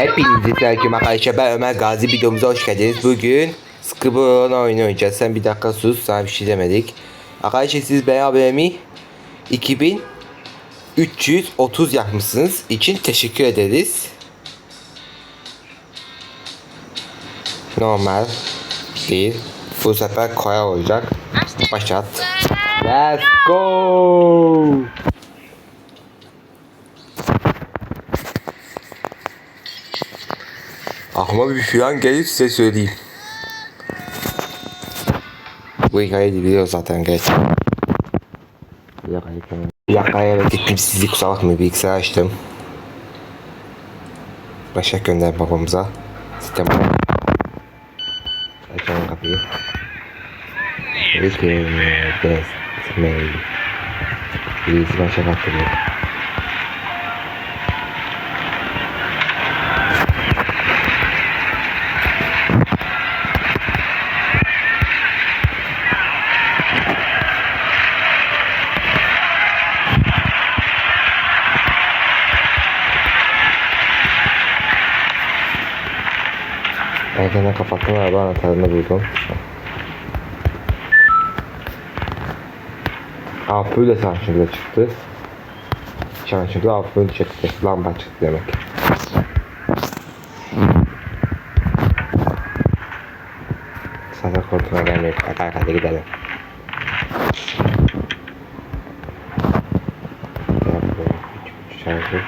Hepinizi selamünaleyküm arkadaşlar. Ben Ömer Gazi videomuza hoş geldiniz. Bugün Scribble'ın oyunu oynayacağız. Sen bir dakika sus. Sana bir şey demedik. Arkadaşlar siz BABM'i 2330 yapmışsınız. için teşekkür ederiz. Normal değil. Bu sefer kolay olacak. Başlat. Let's go. Aklıma bir plan gelir size söyleyeyim. Bu hikayeyi biliyor zaten geç. Dakika evet gittim sizi kusura bakmayın bilgisayar açtım. Başak gönder babamıza. Sistem Açalım kapıyı. Best mail. Birisi başa kaptırıyor. Kapattım araba anahtarını buldum. Ampul de saçımda çıktı. Saçımda ampul çıktı. Lamba çıktı demek. Sana korkuna gelmeyip hadi hadi gidelim. Şarkı.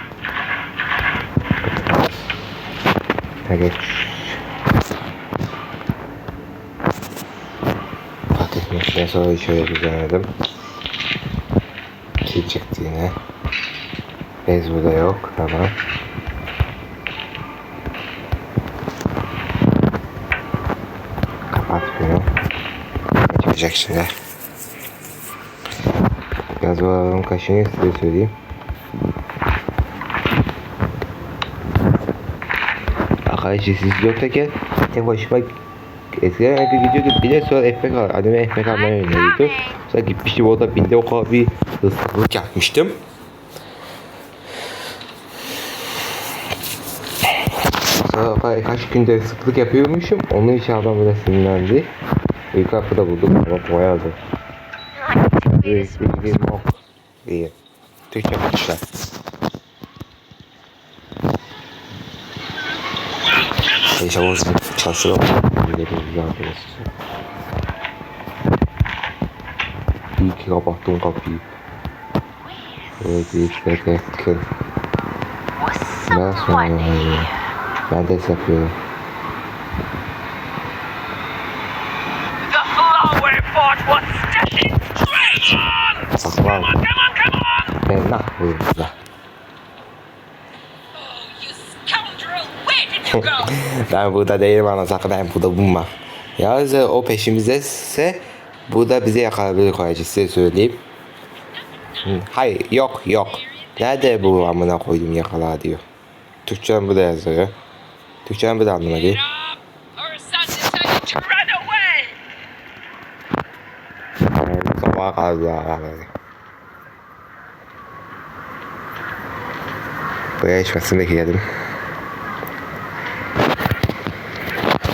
Hadi. Fatih Mesleğe sonra şöyle düzenledim. Kil çıktı yine. Bez burada yok. Tamam. Kapat bunu. Çıkacak şimdi? Gaz bağlamam kaşını size söyleyeyim. Arkadaşlar siz yoktayken tek başıma eskiden evde gidiyordum bir de sonra ekmek al, anneme ekmek almaya yöneliyordu. Sonra gitmiştim orada binde o kadar bir hırsızlık yapmıştım. Sonra kaç günde hırsızlık yapıyormuşum. Onun için adam böyle sinirlendi. İlk kapıda buldum ama koyardı. Bir bilgim yok diye. Türkçe bakışlar. Yaşamımız çalışıyor. Gidebiliriz arkadaşlar. İyi ki kapattım kapıyı. Evet, ilk bekle. Ben sonra ben de yapıyorum. On! Ben ne yapıyorum burada? ben burada değilim ana sakın ben burada bulma. Yalnız o peşimizde ise burada bize yakalayabilir koyacak size söyleyeyim. Hayır yok yok. Nerede bu amına koydum yakala diyor. Türkçem bu da yazıyor. Türkçem bu da away! Yani sabaha kaldı ya. Buraya içmesini bekledim.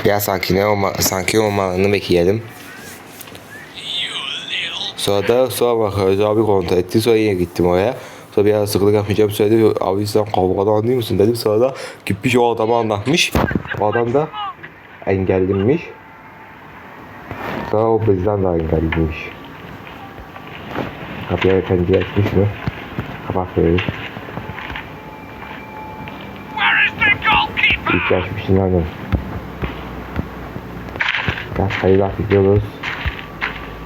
Ya sakin olma, sanki olmalarını bekleyelim. Sonra da sonra bakıyoruz abi kontrol etti. Sonra yine gittim oraya. Sonra bir ara sıkılık yapmayacağım söyledi. Abi sen kavgadan anlıyor musun dedim. Sonra da gitmiş o adama anlatmış. O adam da engellinmiş. Sonra o bizden de engellinmiş. Kapıya pencere açmış mı? The goalkeeper? İlk açmış nereden? Gaz hayırlar gidiyoruz.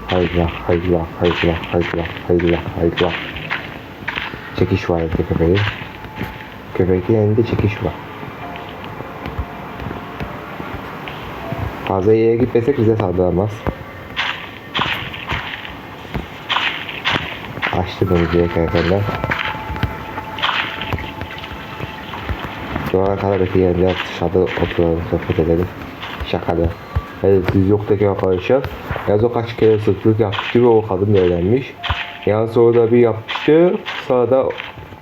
Hayırlar, hayırlar, hayırlar, hayırlar, hayırlar, hayırlar. Çekiş var evde köpeği. Köpeğin elinde çekiş var. Fazla ileri gitmesek bize saldıramaz. Açtı bunu diye erkenden. Şu ana kadar bekleyenler dışarıda oturalım, sohbet edelim. Şakalı. Evet siz yoktaki arkadaşlar. Yalnız o kaç kere sıklık yapmıştı ve o kadın da öğrenmiş. Yalnız orada bir yapmıştı. Sonra da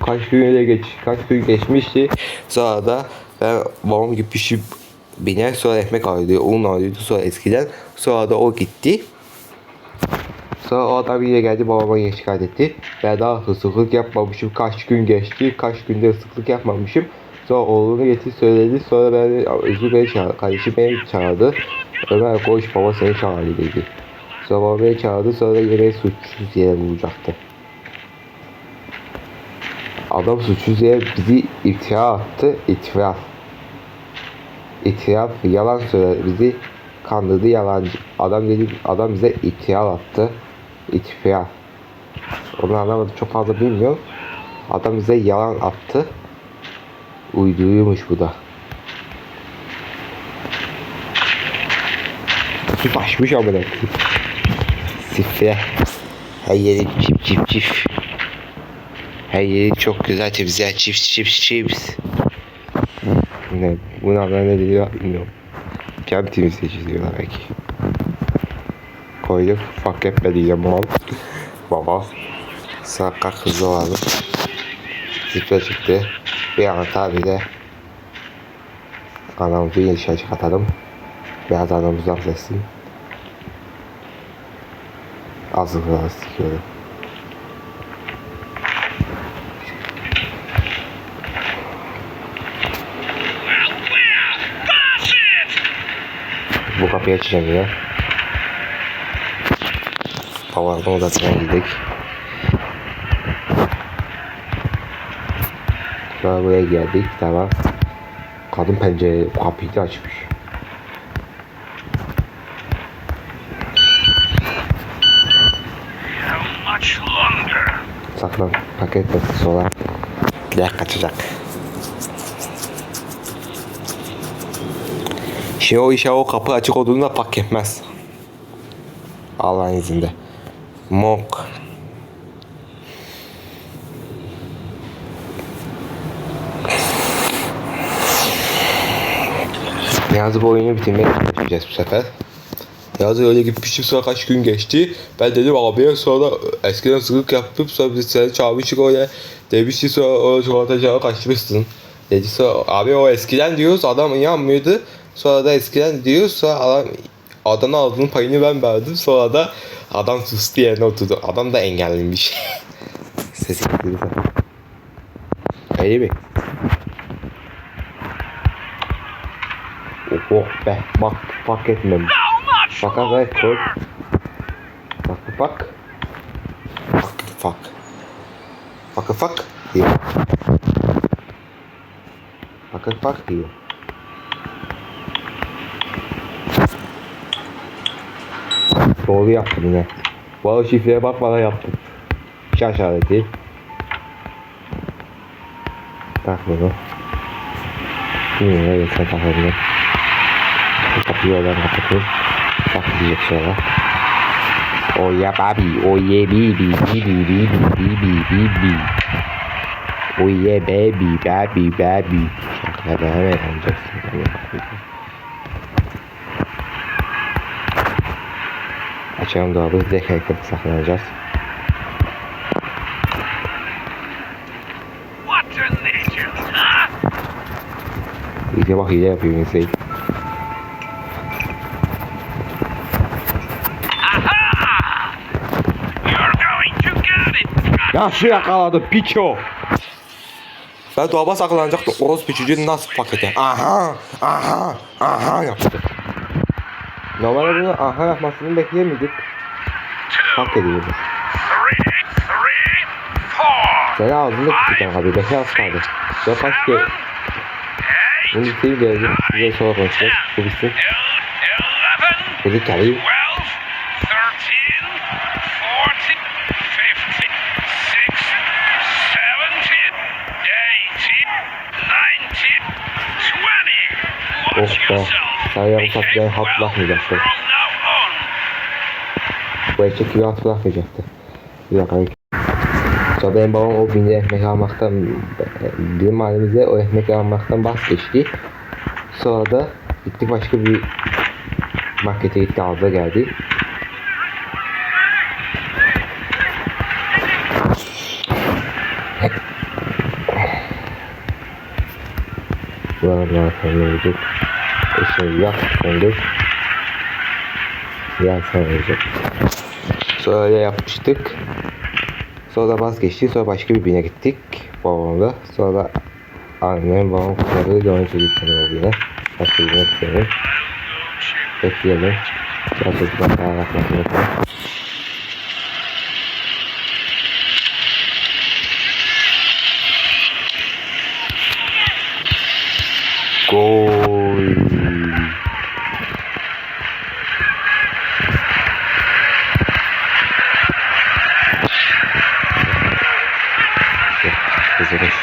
kaç gün öyle geç, kaç gün geçmişti. Sonra da Ben babam gibi pişip biner sonra ekmek alıyordu. Un alıyordu sonra eskiden. Sonra da o gitti. Sonra o adam yine geldi babama yine şikayet etti. Ben daha hırsızlık yapmamışım. Kaç gün geçti. Kaç günde hırsızlık yapmamışım. Sonra oğlunu getir söyledi. Sonra ben Özgür beni çağırdı. Kardeşim beni çağırdı. Ömer koş baba seni çağırdı dedi. Beni çağırdı. Sonra yine suçsuz yere vuracaktı. Adam suçsuz yere bizi iftira attı. İtiraf. İtiraf yalan söyledi. Bizi kandırdı yalancı. Adam dedi adam bize iftira attı. İtiraf. Onu anlamadım çok fazla bilmiyorum. Adam bize yalan attı. Uyduruymuş bu da. Sus açmış amına. Sifre. Her yeri çip çip çip. Her yeri çok güzel temizler. Chips chips chips. Ne? Buna ben ne diyor bilmiyorum. Kem temizleyici diyorlar belki. Koyduk. Fark etmedi mal. Baba. Sakka hızlı olalım. Zipre çıktı. Bir an tabi de anamızı dışarı çıkartalım. Biraz anamız uzaklaşsın. Azıcık. That's it! Bu kapıyı açacağım yine. Babanın odasına girdik. Sonra buraya geldik. Tamam. Kadın pencere kapıyı da açmış. Saklan. Paket basıp sonra gider kaçacak. Şimdi o işe o kapı açık olduğunda fark etmez. Allah'ın izniyle. Monk. Yazı bu oyunu bitirmeye çalışacağız bu sefer. Yazı öyle gitmiştim sonra kaç gün geçti. Ben dedim abiye sonra eskiden sıkık yaptım sonra biz seni çağırmıştık oraya. Demişti sonra o çikolatacığa kaçmışsın. Dedi sonra abi o eskiden diyoruz adam inanmıyordu. Sonra da eskiden diyoruz sonra adam Adana aldığının payını ben verdim. Sonra da adam sustu yerine oturdu. Adam da engellenmiş. Sesi gitti. Öyle mi? Oh be bak fark etmem. How much Fuck a record. Fuck a fuck. Fuck a fuck. Fuck a fuck diyor. Fuck a fuck diyor. Doğru yaptım yine. Bu arada şifreye bakmadan yaptım. İki işareti. Tak bunu. Bilmiyorum evet sen takabilirim. Bu kapıyı oradan kapatıyorum. Bak bir. Oh yeah baby, oh yeah baby, baby, baby, baby, baby. Oh yeah baby, baby, baby. Şarkıda hemen alacaksın. Açalım dolabı, zekerlikte saklanacağız. What a legend, huh? İyice bak hile yapıyor mesela. Aha! You're going to get Nasıl yakaladı piço? Ben dolaba saklanacaktım. Orospu çocuğu nasıl pakete? Aha! Aha! Aha yaptı. Normalde bunu aha yapmasını bekleyemiyorduk. Hak ediyordu. Sen ağzını tutacağım abi. Beşe az kaldı. Ya kaç ki? Bunu bitireyim geldim. Size sonra konuşacağız. Bu bitsin. el- eleven, well hatırlatmayacaktım. from now on. Bu eşek gibi hatırlatmayacaktı. Bir dakika. Sonra benim babam o binde ekmek almaktan bizim halimize o ekmek almaktan vazgeçti. Sonra da gittik başka bir markete gitti aldı geldi. Buralar söndürdük. Işığı yak söndür. Yak söndürdük. Sonra öyle yapmıştık. Sonra vazgeçtik. Sonra başka bir bine gittik. Babamla. Sonra annem babam kızları da onu çocukları o bine. Başka bir bine gidelim. Bekleyelim. Biraz çocuklar yapmasını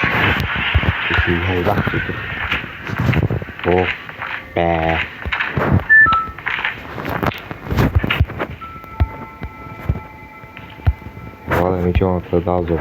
Kızılış. Kızılış. Hayır bak çocuk. Oh be. Valla hiç ortada daha zor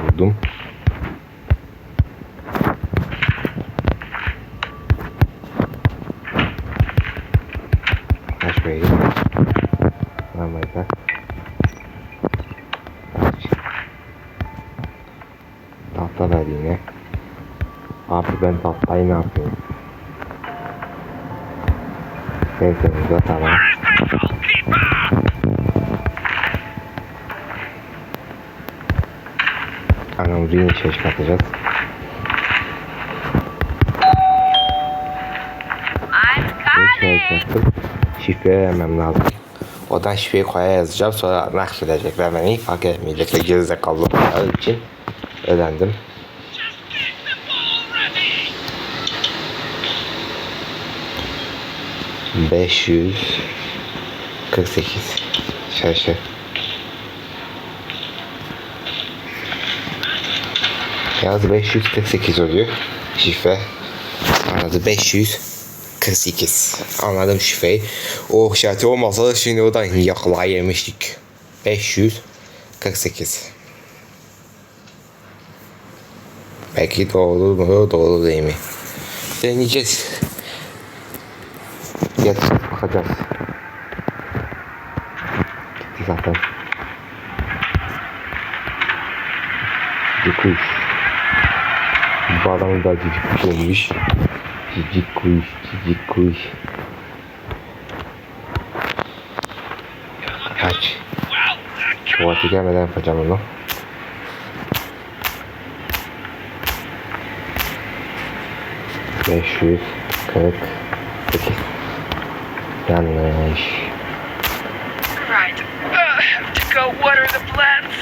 Anamızı yine şey çıkartacağız. I'm Bir şey coming. çıkartıp şifre vermem lazım. Odan şifreyi koya yazacağım sonra nakşedecekler beni fark etmeyecekler gerizekalı oldukları için öğrendim. The ball ready. 548 şaşı. Yalnız 548 oluyor şifre. Anladı 548. Anladım şifreyi. O şartı olmasa şimdi oradan yakla yemiştik. 548. Belki doğru mu doğru değil mi? Deneyeceğiz. Geç bakacağız. Gitti zaten. Cici kuş. Bu adam da cici kuş olmuş. Cici kuş, cici kuş. Kaç. Tuvalete gelmeden yapacağım onu. Beş yüz kırk sekiz. Yanlış. Right. Uh, to go water the plants.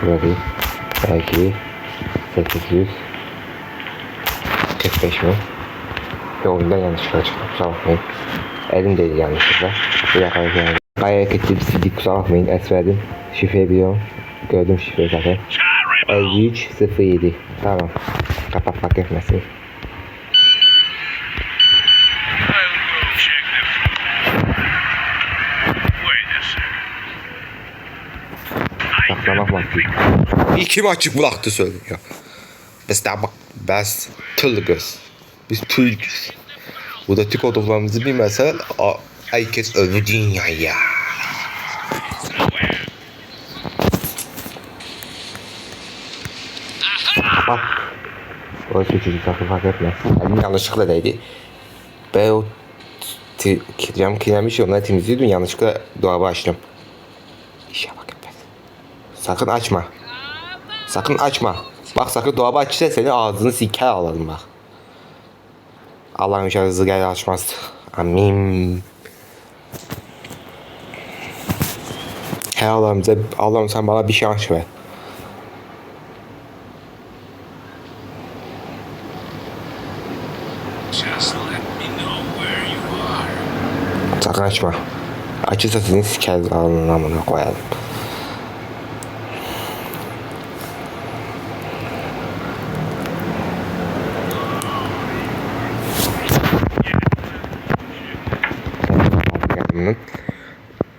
Şurada belki 800 45 mi? Bir oyundan yanlışlıkla çıktı kusura bakmayın. Elimdeydi yanlışlıkla. Bir dakika yani. Gayet kötü bir sildik kusura bakmayın. Es verdim. Şifreyi biliyorum. Gördüm şifreyi zaten. terrible. 53 07. Tamam. Kapat fark etmesin. Saklamak vakti. İki maçı bıraktı söylüyor. Biz de bak biz Türk'üz. Biz Türk'üz. Bu da Türk olduklarımızı bilmezse a- herkes ölü dünyaya. Bak. O küçücük sakın fark etmez. Elim yanlışlıkla değdi. Ben o cam kirlenmiş onları temizliyordum yanlışlıkla dolabı açtım. İşe bak. Sakın açma. Sakın açma. Bak sakın dolabı açırsa seni ağzını siker alalım bak. Allah'ın inşallah gel açmaz. Amin. Hey Allah'ım Allah'ım sen bana bir şans ver. Sakın açma. Açırsa seni siker alnına koyalım.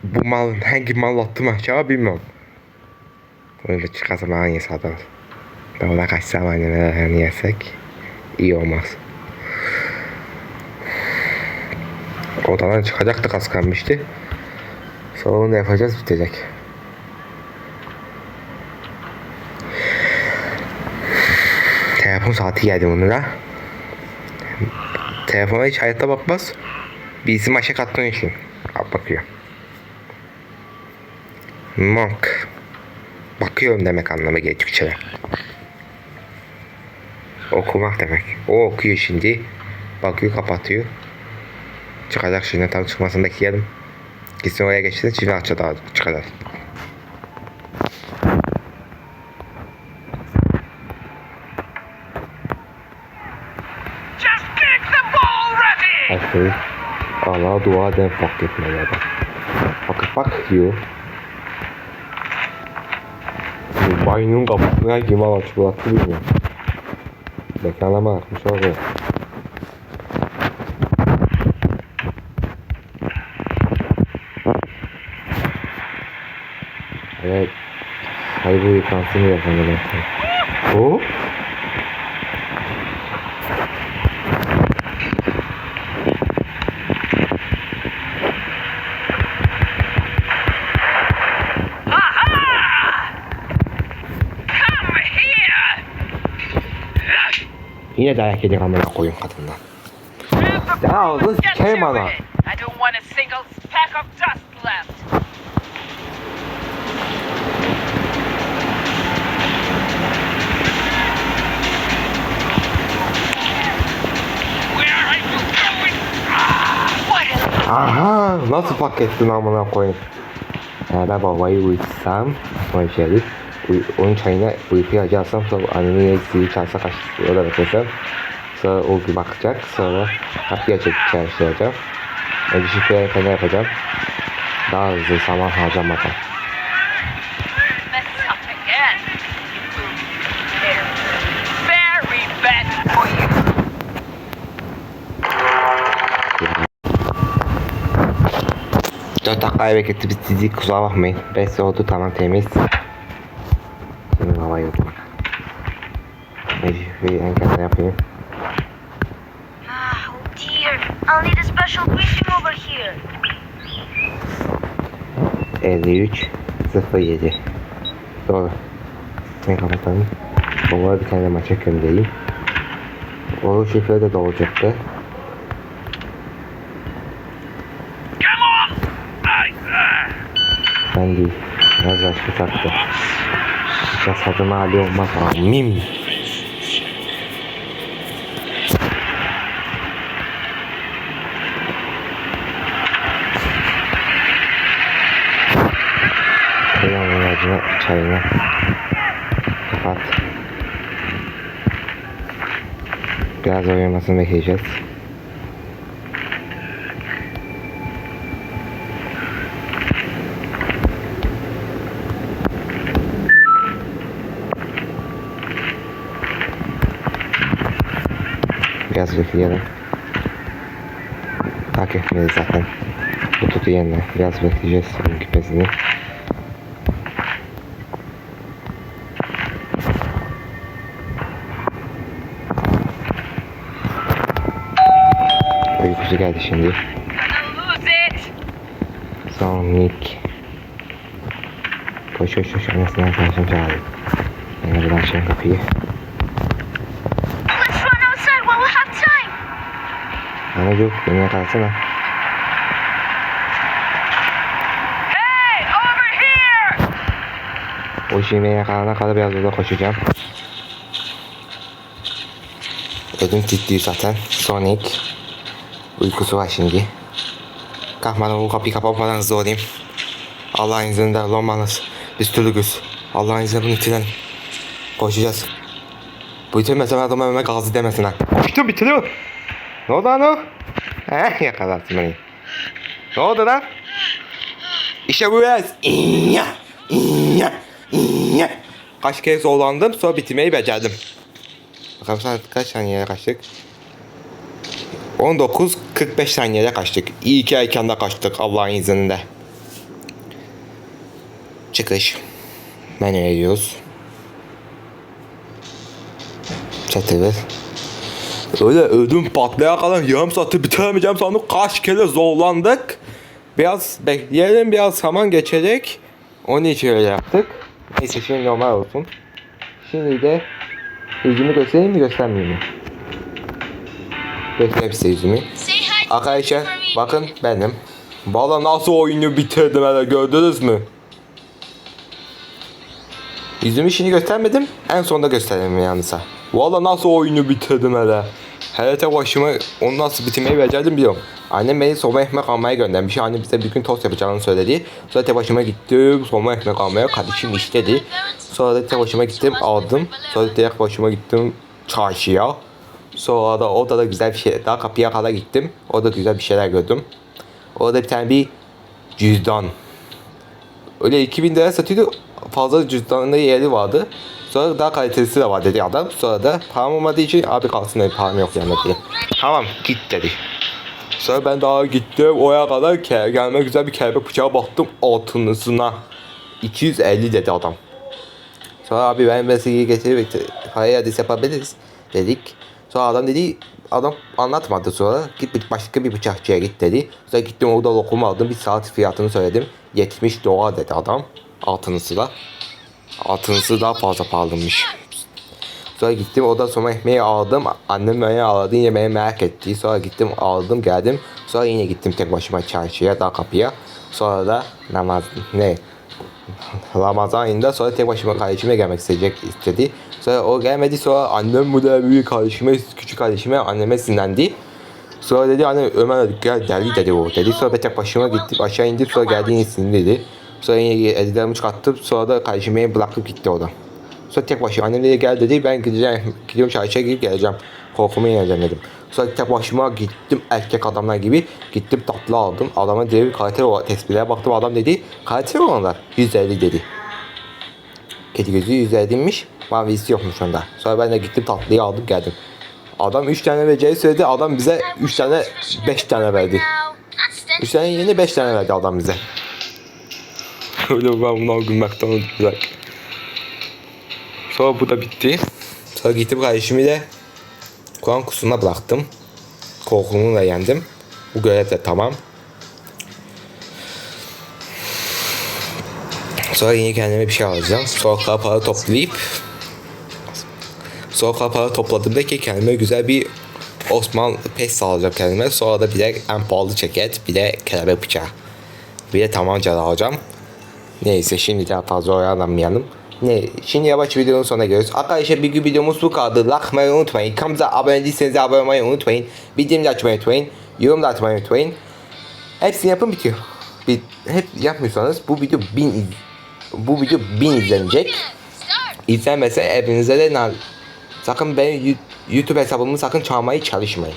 Bu malın hangi mal attım aşağı bilmiyorum. Öyle çıkarsa bana yesadı var. Ben ona kaç zamanı yesek iyi olmaz. Odadan çıkacaktı kas kalmıştı. Sonra onu da yapacağız bitecek. Telefon saati geldi bunu da. Telefona hiç hayatta bakmaz. Bir isim aşağı kattığın için. Bak bakıyor. Monk. Bakıyorum demek anlamı geliyor Türkçe'de. Okumak demek. O okuyor şimdi. Bakıyor kapatıyor. Çıkacak şimdi tam çıkmasını bekleyelim. Gitsin oraya geçsin şimdi açacak daha çıkacak. Just kick the ball, Revy! Aferin. Allah'a dua eden fark etmeli adam. Bak bak diyor. Bu Banyonun kapısına kim açıp bıraktı bilmiyorum. Mekanlama yapmış oraya. Evet. Hayır bu yıkansın yapalım ben. O? Come here! Yine dayak yedik amına koyun kadından. Ya sikerim to ana. Ah, Aha nasıl fark ettin amına koyayım. Eğer ben babayı uyutsam sonra şey onun çayına uykuya açarsam sonra annemin eksiği çarsa kaç da beklesem. Sonra o bir bakacak sonra kapıya çekip çalışacağım. Önce şifreye kadar yapacağım. Daha hızlı zaman harcamadan. Dört dakikaya bekletti biz sizi kusura bakmayın. Besi oldu tamam temiz. Şimdi hava yok. Şifreyi en kendine yapayım. Ah, oh dear. I'll need a special briefing over here. 53 07 Doğru. Ben kapatalım. Baba bir tane maça göndereyim. O şifre de doğacaktı. Ben değil. Biraz başka taktı. Biraz hadıma hali olmaz. Amin. Koyalım ilacını çayını. Kapat. Biraz uyumasını bekleyeceğiz. Biraz bekleyelim. Hak etmedi zaten. Bu tutu yerine. Biraz bekleyeceğiz gitmesini. Uykusu geldi şimdi. lose it! Sonic. Koş koş koş annesini arkadaşını çağırıyor. Ben de buradan açayım kapıyı. Let's run outside while we have time. Anacık beni yakalasana. Hey, over here! O beni yakalana kadar biraz orada koşacağım. Ödüm titriyor zaten. Sonic. Uykusu var şimdi. Bu kapıyı kapatmadan olayım. Allah'ın izniyle olmanız. Biz türlüyüz. Allah'ın izniyle bunu bitirelim. Koşacağız. Bu bitirmezsem adam önüme gazi demesin ha. Koştum bitiriyor. Ne oldu lan o? He yakalattın beni. Ne oldu lan? İşte bu yaz. İnya, inya, inya. Kaç kez zorlandım sonra bitirmeyi becerdim. Bakalım sana kaç saniyede kaçtık? 19-45 saniyede kaçtık. İyi ki erkende kaçtık Allah'ın izniyle. Çıkış. Menü ediyoruz. Çatırız. Öyle ödüm patlaya kadar yarım saati bitiremeyeceğim sandık. Kaç kere zorlandık. Biraz bekleyelim biraz zaman geçecek. Onun için öyle yaptık. Neyse şimdi normal olsun. Şimdi de yüzümü göstereyim mi göstermeyeyim mi? Göstereyim size yüzümü. Arkadaşlar bakın benim. Valla nasıl oyunu bitirdim hele gördünüz mü? Yüzümü şimdi göstermedim. En sonunda göstereyim yalnızsa. Valla nasıl oyunu bitirdim hele. Hele tek başıma onu nasıl bitirmeyi becerdim biliyorum. Annem beni soba ekmek almaya göndermiş. Annem bize bir gün tost yapacağını söyledi. Sonra tek başıma gittim soba ekmek almaya. Kardeşim istedi. Sonra da tek başıma gittim aldım. Sonra tek başıma gittim çarşıya. Sonra da orada da güzel bir şey. Daha kapıya kadar gittim. Orada güzel bir şeyler gördüm. Orada bir tane bir cüzdan. Öyle 2000 lira satıyordu. Fazla cüzdanında yeri vardı. Sonra daha kalitesi de var dedi adam. Sonra da param olmadığı için abi kalsın dedi param yok yani dedi. Tamam git dedi. Sonra ben daha gittim oraya kadar ke gelme güzel bir kelebek bıçağı baktım altınısına. 250 dedi adam. Sonra abi ben mesela getirip parayı adres yapabiliriz dedik. Sonra adam dedi adam anlatmadı sonra git bir başka bir bıçakçıya git dedi. Sonra gittim orada lokum aldım bir saat fiyatını söyledim. 70 dolar dedi adam altınısı da. Altınısı daha fazla pahalıymış. Sonra gittim oradan sonra ekmeği aldım. Annem beni ağladı yine merak etti. Sonra gittim aldım geldim. Sonra yine gittim tek başıma çarşıya daha kapıya. Sonra da namaz ne Ramazan ayında sonra tek başıma kardeşime gelmek isteyecek istedi. Sonra o gelmedi sonra annem bu da büyük kardeşime küçük kardeşime anneme sinirlendi. Sonra dedi anne Ömer gel deli dedi o dedi. Sonra ben tek başıma gittim aşağı indim sonra geldiğini sinir dedi. Sonra yine eldilerimi çıkarttım sonra da kardeşimi bırakıp gitti oradan. Sonra tek başıma annem dedi gel dedi ben gideceğim gidiyorum çarşıya gidip geleceğim. Korkumu yeneceğim dedim. Sonra tek başıma gittim erkek adamlar gibi gittim tatlı aldım. Adama direkt kalite o tespitlere baktım adam dedi kalite olanlar 150 dedi. Kedi gözü 150'ymiş mavisi yokmuş onda. Sonra ben de gittim tatlıyı aldım geldim. Adam 3 tane vereceği söyledi adam bize 3 tane 5 tane verdi. 3 tane yeni 5 tane verdi adam bize. Öyle ben buna gülmekten öldüm. Sonra bu da bitti. Sonra gittim kardeşimi de Kur'an kursuna bıraktım. Korkumu da yendim. Bu görev de tamam. Sonra yine kendime bir şey alacağım. Sonra para toplayıp Sonra para topladığımda ki kendime güzel bir Osman pes alacağım kendime. Sonra da bir de en pahalı ceket, bir de kelebek bıçağı. Bir de tabanca da alacağım. Neyse şimdi daha fazla oyalanmayalım. Ne? Şimdi yavaş videonun sonuna geliyoruz. Arkadaşlar bir gün videomuz bu kadar. Like unutmayın. Kanalımıza abone değilseniz abone olmayı unutmayın. Bildirimleri açmayı unutmayın. Yorum da atmayı unutmayın. Hepsini yapın bitiyor. Bir, hep yapmıyorsanız bu video bin bu video bin izlenecek. İzlenmese hepinize de. Sakın Yu- YouTube hesabımı sakın çalmayı çalışmayın.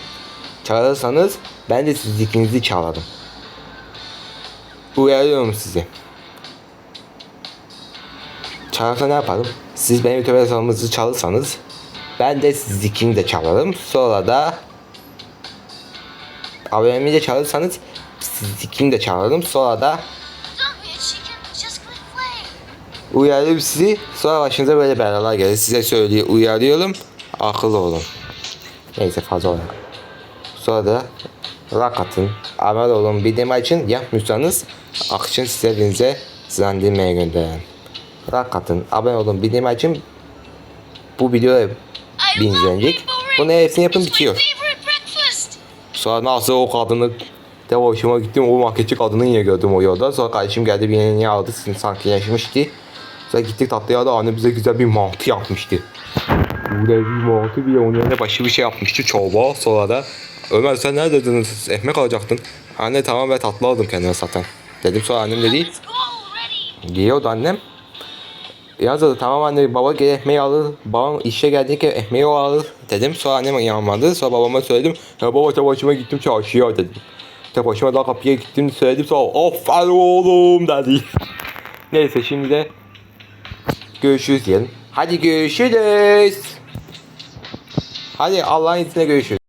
Çalarsanız ben de siz ikinizi çalarım. Uyarıyorum sizi. Çalarsa ne yapalım? Siz benim YouTube hesabımızı çalırsanız ben de siz ikini de çalarım. Sonra da abonemi de çalırsanız siz ikini de çalarım. Sonra da uyarıyorum sizi. Sonra başınıza böyle belalar gelir. Size söylüyor, uyarıyorum. Akıllı olun. Neyse fazla olun. Sonra da like atın. Abone olun. Bildirim için yapmıyorsanız akşam size evinize zannedilmeye gönderin. Like atın. Abone olun. Bildirim için bu video I bin izlenecek. Bunu hepsini yapın bitiyor. Sonra nasıl o kadını de hoşuma gittim o marketçi kadını yine gördüm o yolda. Sonra kardeşim geldi beni niye aldı sanki yaşamıştı. Sonra gittik tatlıya da anne bize güzel bir mantı yapmıştı. Burada bir mantı bir de onun yanına başka bir şey yapmıştı çorba. Sonra da Ömer sen neredeydin? Ekmek alacaktın. Anne tamam ben tatlı aldım kendime zaten. Dedim sonra annem dedi. Giyiyordu annem. Yazdı tamam anne baba gel ekmeği alır. Babam işe geldiğinde ekmeği o alır dedim. Sonra annem inanmadı. Sonra babama söyledim. Ya baba tek başıma gittim çarşıya dedim. Tek başıma daha kapıya gittim söyledim. Sonra aferin oğlum dedi. Neyse şimdi de görüşürüz diyelim. Hadi görüşürüz. Hadi Allah'ın izniyle görüşürüz.